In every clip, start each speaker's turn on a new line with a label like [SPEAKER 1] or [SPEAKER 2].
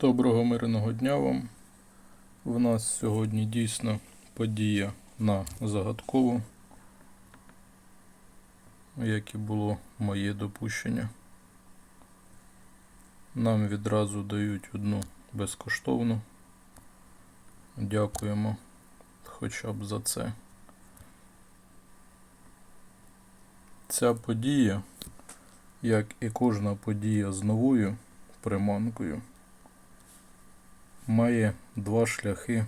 [SPEAKER 1] Доброго мирного дня вам. В нас сьогодні дійсно подія на загадкову, як і було моє допущення. Нам відразу дають одну безкоштовну. Дякуємо хоча б за це. Ця подія, як і кожна подія з новою приманкою, має два шляхи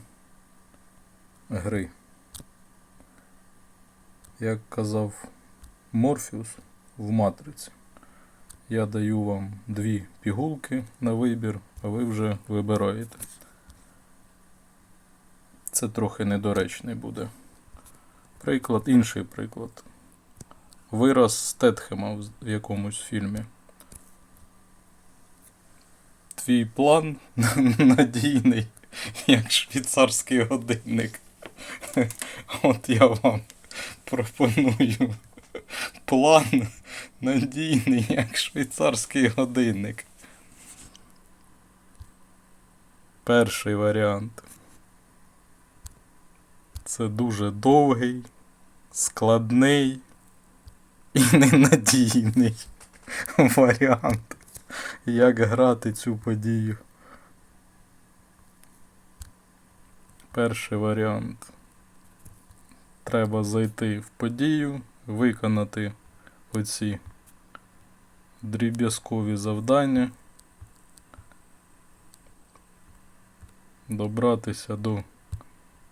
[SPEAKER 1] гри. Як казав Морфеус в матриці, я даю вам дві пігулки на вибір, а ви вже вибираєте. Це трохи недоречний буде. Приклад, інший приклад. Вираз Стетхема в якомусь фільмі. Твій план надійний, як швейцарський годинник. От я вам пропоную план надійний, як швейцарський годинник. Перший варіант. Це дуже довгий, складний і ненадійний варіант як грати цю подію. Перший варіант. Треба зайти в подію, виконати оці дріб'язкові завдання, добратися до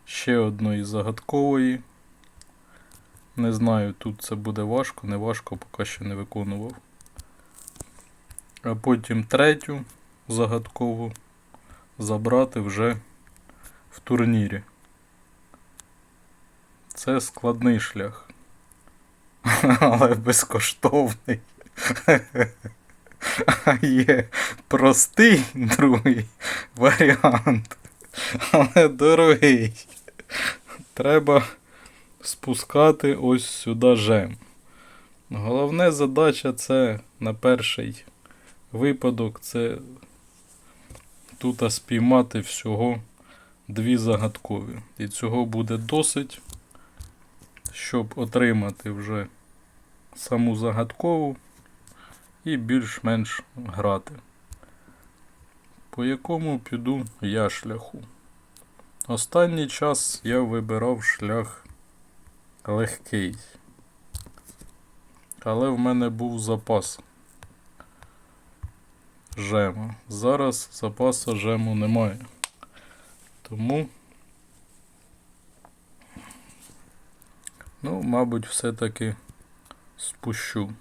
[SPEAKER 1] ще одної загадкової. Не знаю, тут це буде важко, не важко, поки що не виконував а потім третю загадкову забрати вже в турнірі. Це складний шлях, але безкоштовний. А є простий другий варіант, але дорогий. Треба спускати ось сюди жем. Головне задача це на перший випадок це тут спіймати всього дві загадкові. І цього буде досить, щоб отримати вже саму загадкову і більш-менш грати. По якому піду я шляху. Останній час я вибирав шлях легкий. Але в мене був запас жему. Зараз запасу жему немає. Тому, ну, мабуть, все-таки спущу.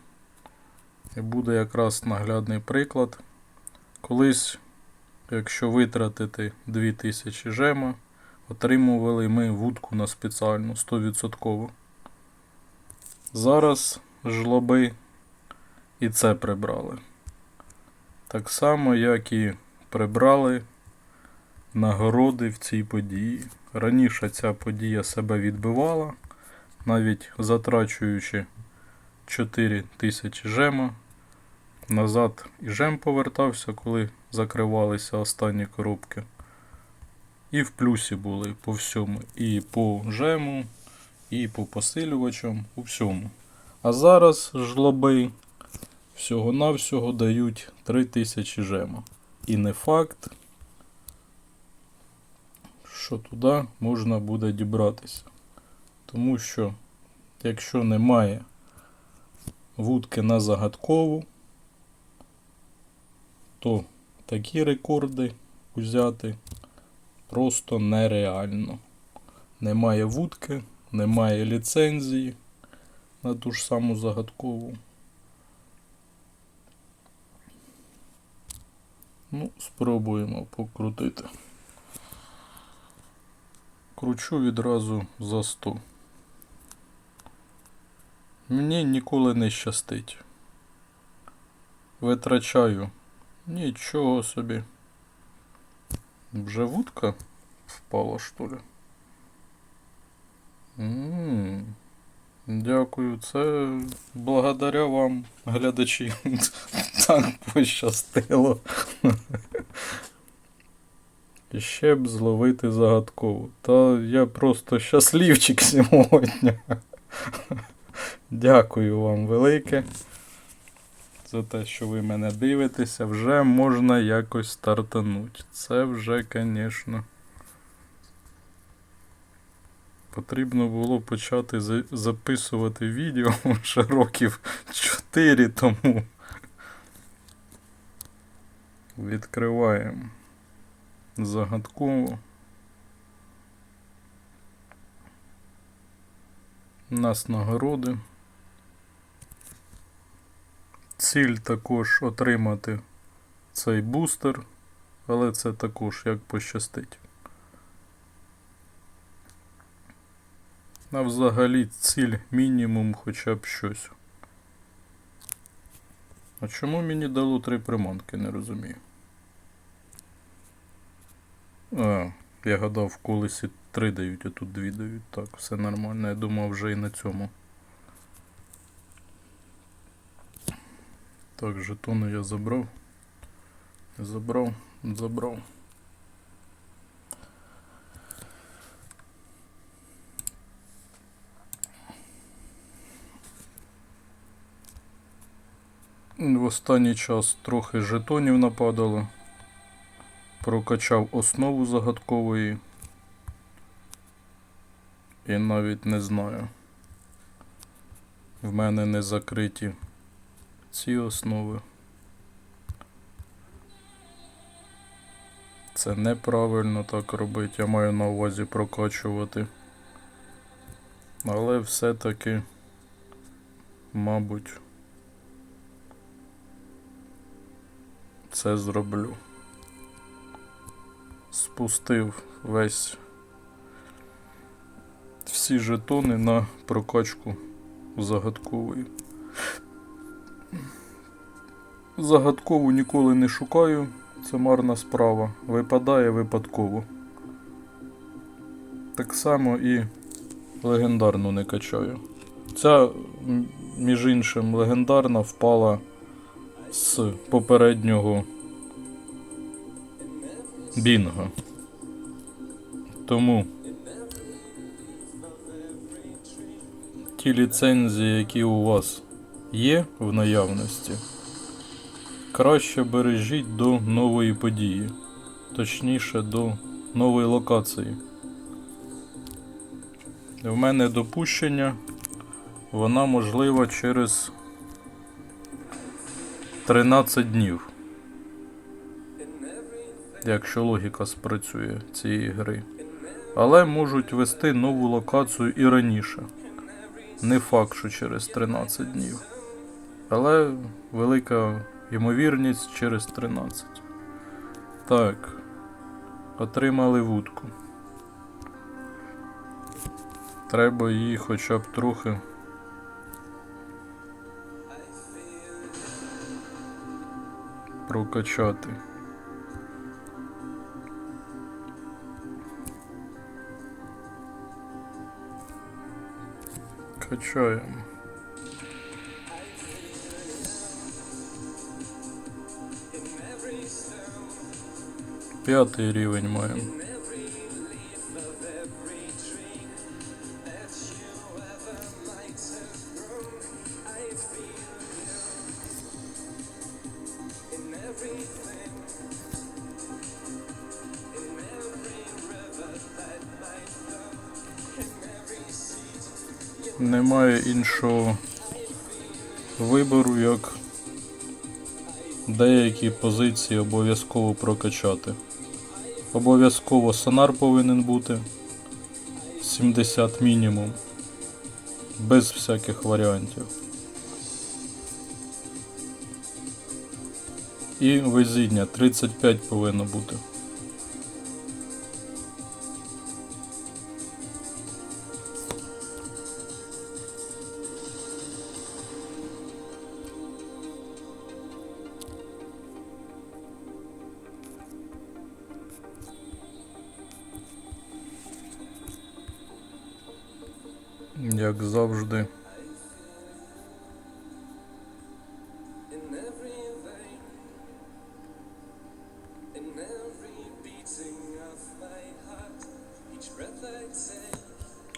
[SPEAKER 1] І буде якраз наглядний приклад. Колись, якщо витратити 2000 жема, отримували ми вудку на спеціальну 100%. Зараз жлоби і це прибрали. Так само, як і прибрали нагороди в цій події. Раніше ця подія себе відбивала, навіть затрачуючи 4 тисячі жема. Назад і жем повертався, коли закривалися останні коробки. І в плюсі були по всьому. І по жему, і по посилювачам, у всьому. А зараз жлоби всього-навсього дають 3000 жема. І не факт, що туди можна буде дібратися. Тому що, якщо немає вудки на загадкову, то такі рекорди взяти просто нереально. Немає вудки, немає ліцензії на ту ж саму загадкову. Ну, спробуємо покрутити. Кручу відразу за 100. Мені ніколи не щастить. Витрачаю. Нічого собі. Вже вудка впала, що ли? М, Дякую, це благодаря вам, глядачі. Так пощастило. І ще б зловити загадкову. Та я просто щасливчик сьогодні. Дякую вам велике за те, що ви мене дивитеся. Вже можна якось стартануть. Це вже, звісно. Потрібно було почати за- записувати відео ще років 4 тому. Відкриваємо загадково. У нас нагороди. Ціль також отримати цей бустер, але це також як пощастить. А взагалі ціль мінімум хоча б щось. А чому мені дало три приманки, не розумію. А, я гадав, в колесі три дають, а тут дві дають. Так, все нормально. Я думав вже і на цьому. Так, жетони я забрав. Забрав, забрав. В останній час трохи жетонів нападало. Прокачав основу загадкової. І навіть не знаю. В мене не закриті ці основи. Це неправильно так робити. Я маю на увазі прокачувати. Але все-таки, мабуть, це зроблю. Спустив весь всі жетони на прокачку загадкової. Загадкову ніколи не шукаю, це марна справа. Випадає випадково. Так само і легендарну не качаю. Ця, між іншим, легендарна впала з попереднього бінга. Тому ті ліцензії, які у вас є в наявності, краще бережіть до нової події, точніше до нової локації. В мене допущення, вона можлива через 13 днів. Якщо логіка спрацює цієї гри. Але можуть вести нову локацію і раніше. Не факт, що через 13 днів. Але велика ймовірність через 13. Так. Отримали вудку. Треба її хоча б трохи. Прокачати. Качаємо. П'ятий рівень маємо. Немає іншого вибору, як деякі позиції обов'язково прокачати. Обов'язково сонар повинен бути 70 мінімум. Без всяких варіантів. І везіння 35 повинно бути. як завжди.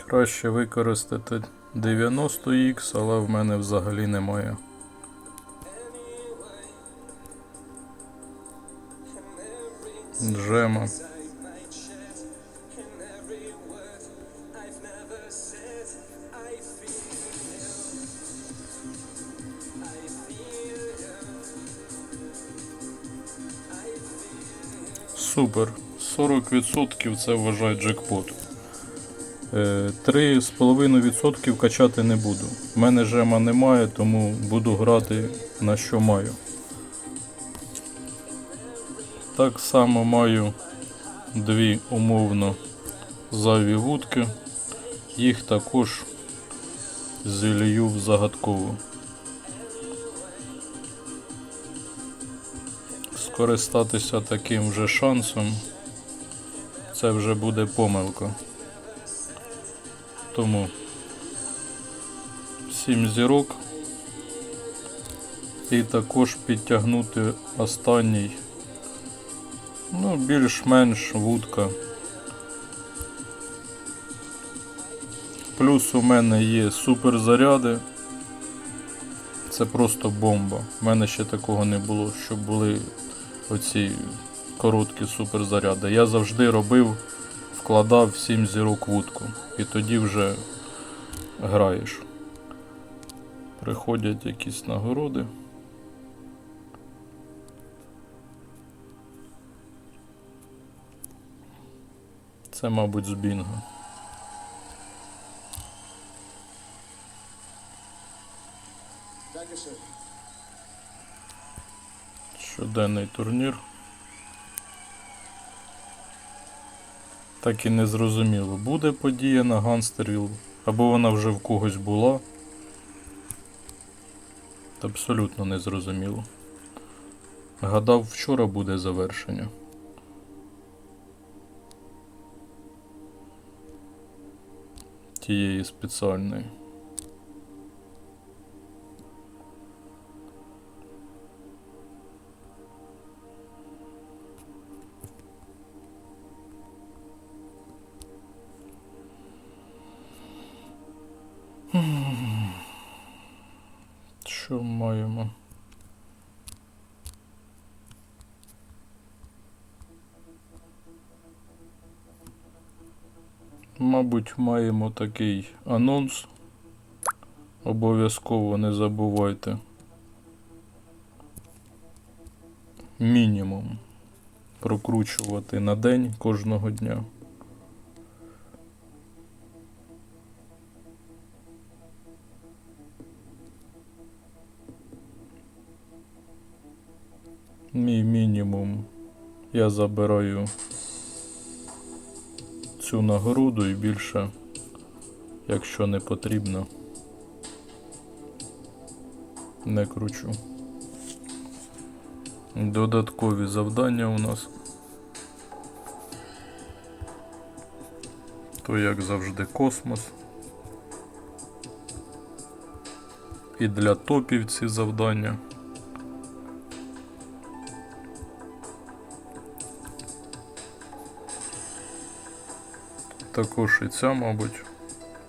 [SPEAKER 1] Краще використати 90X, але в мене взагалі немає. Джема. Супер. 40% це вважай джекпот. Е, 3,5% качати не буду. У мене жема немає, тому буду грати на що маю. Так само маю дві умовно зайві вудки. Їх також зілью в загадкову. Скористатися таким же шансом це вже буде помилка. Тому 7 зірок і також підтягнути останній, ну, більш-менш вудка. Плюс у мене є суперзаряди. Це просто бомба. У мене ще такого не було, щоб були оці короткі суперзаряди. Я завжди робив, вкладав 7 зірок вудку. І тоді вже граєш. Приходять якісь нагороди. Це, мабуть, з бінго. Щоденний турнір. Так і не зрозуміло, буде подія на Ганстервіл, або вона вже в когось була. Абсолютно не зрозуміло. Гадав, вчора буде завершення. Тієї спеціальної. Маємо? Мабуть, маємо такий анонс. Обов'язково не забувайте. Мінімум прокручувати на день кожного дня. Мій мінімум. Я забираю цю нагороду і більше, якщо не потрібно, не кручу. Додаткові завдання у нас. То як завжди космос. І для топів ці завдання. Також і ця, мабуть,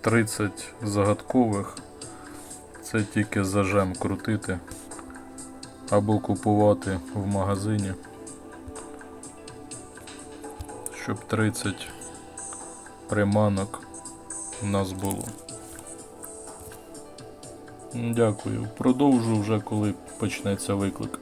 [SPEAKER 1] 30 загадкових. Це тільки зажем крутити або купувати в магазині. Щоб 30 приманок у нас було. Дякую. Продовжу вже коли почнеться виклик.